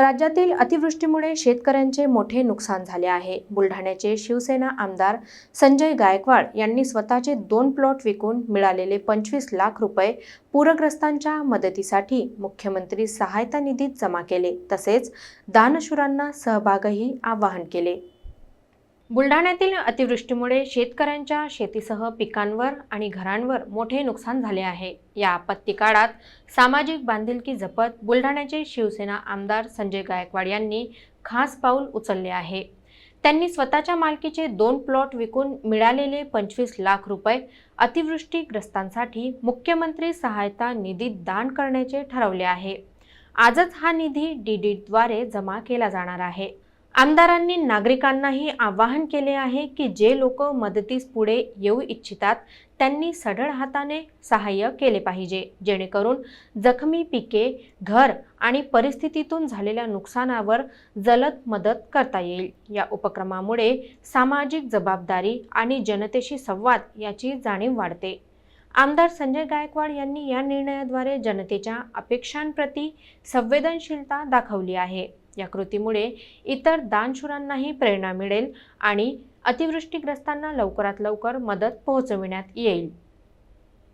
राज्यातील अतिवृष्टीमुळे शेतकऱ्यांचे मोठे नुकसान झाले आहे. बुलढाण्याचे शिवसेना आमदार संजय गायकवाड यांनी स्वतःचे दोन प्लॉट विकून मिळालेले पंचवीस लाख रुपये पूरग्रस्तांच्या मदतीसाठी मुख्यमंत्री सहायता निधीत जमा केले. तसेच दानशूरांना सहभागही आवाहन केले. बुलढाण्यातील अतिवृष्टीमुळे शेतकऱ्यांच्या शेतीसह पिकांवर आणि घरांवर मोठे नुकसान झाले आहे. या आपत्ती काळात सामाजिक बांधिलकी जपत बुलढाण्याचे शिवसेना आमदार संजय गायकवाड यांनी खास पाऊल उचलले आहे. त्यांनी स्वतःच्या मालकीचे दोन प्लॉट विकून मिळालेले पंचवीस लाख रुपये अतिवृष्टीग्रस्तांसाठी मुख्यमंत्री सहायता निधीत दान करण्याचे ठरवले आहे. आजच हा निधी डीडीद्वारे जमा केला जाणार आहे. आमदारांनी नागरिकांनाही आवाहन केले आहे की जे लोक मदतीस पुढे येऊ इच्छितात त्यांनी सढळ हाताने सहाय्य केले पाहिजे जेणेकरून जखमी पिके घर आणि परिस्थितीतून झालेल्या नुकसानावर जलद मदत करता येईल. या उपक्रमामुळे सामाजिक जबाबदारी आणि जनतेशी संवाद याची जाणीव वाढते. आमदार संजय गायकवाड यांनी या निर्णयाद्वारे जनतेच्या अपेक्षांप्रती संवेदनशीलता दाखवली आहे. या कृतीमुळे इतर दानशूरांनाही प्रेरणा मिळेल आणि अतिवृष्टीग्रस्तांना लवकरात लवकर मदत पोहोचविण्यात येईल.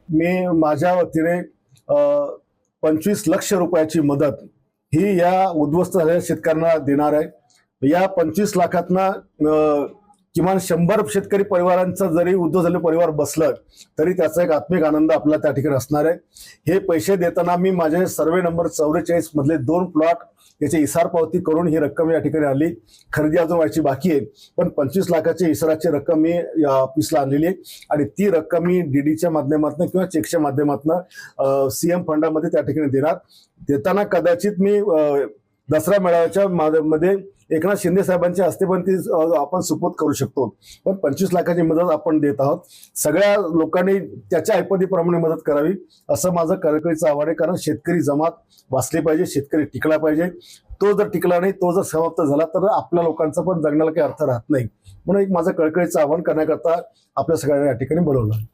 मी माझ्या वतीने पंचवीस लक्ष रुपयाची मदत ही या उद्ध्वस्त झालेल्या शेतकऱ्यांना देणार आहे. या पंचवीस लाखातनं किमान शंभर शेतकरी परिवारांचा जरी उद्धव झाले परिवार बसलं तरी त्याचा एक आत्मिक आनंद आपला त्या ठिकाणी असणार आहे. हे पैसे देताना मी माझे सर्वे नंबर चौवेचाळीस मधले दोन प्लॉट याची इसार पावती करून ही रक्कम या ठिकाणी आली. खरेदी अजून व्हायची बाकी आहे पण पंचवीस लाखाची इसाराची रक्कम मी या ऑफिसला आणलेली आहे. आणि ती रक्कम मी डीडीच्या माध्यमातून किंवा चेकच्या माध्यमातून सीएम फंडामध्ये त्या ठिकाणी देणार. देताना कदाचित मी दसरा मेळाव्याच्या मा- मध्ये एकनाथ शिंदे साहेबांच्या हस्ते पण ती आपण सुपूत करू शकतो. पण पंचवीस लाखाची मदत आपण देत आहोत. सगळ्या लोकांनी त्याच्या ऐपतीप्रमाणे मदत करावी असं माझं कळकळीचं आव्हान आहे. कारण शेतकरी जमात वाचली पाहिजे शेतकरी टिकला पाहिजे. तो जर टिकला नाही तो जर समाप्त झाला तर आपल्या लोकांचा पण जगण्याला काही अर्थ राहत नाही. म्हणून एक माझं कळकळीचं आव्हान करण्याकरता आपल्या सगळ्यांना या ठिकाणी बोलवलं.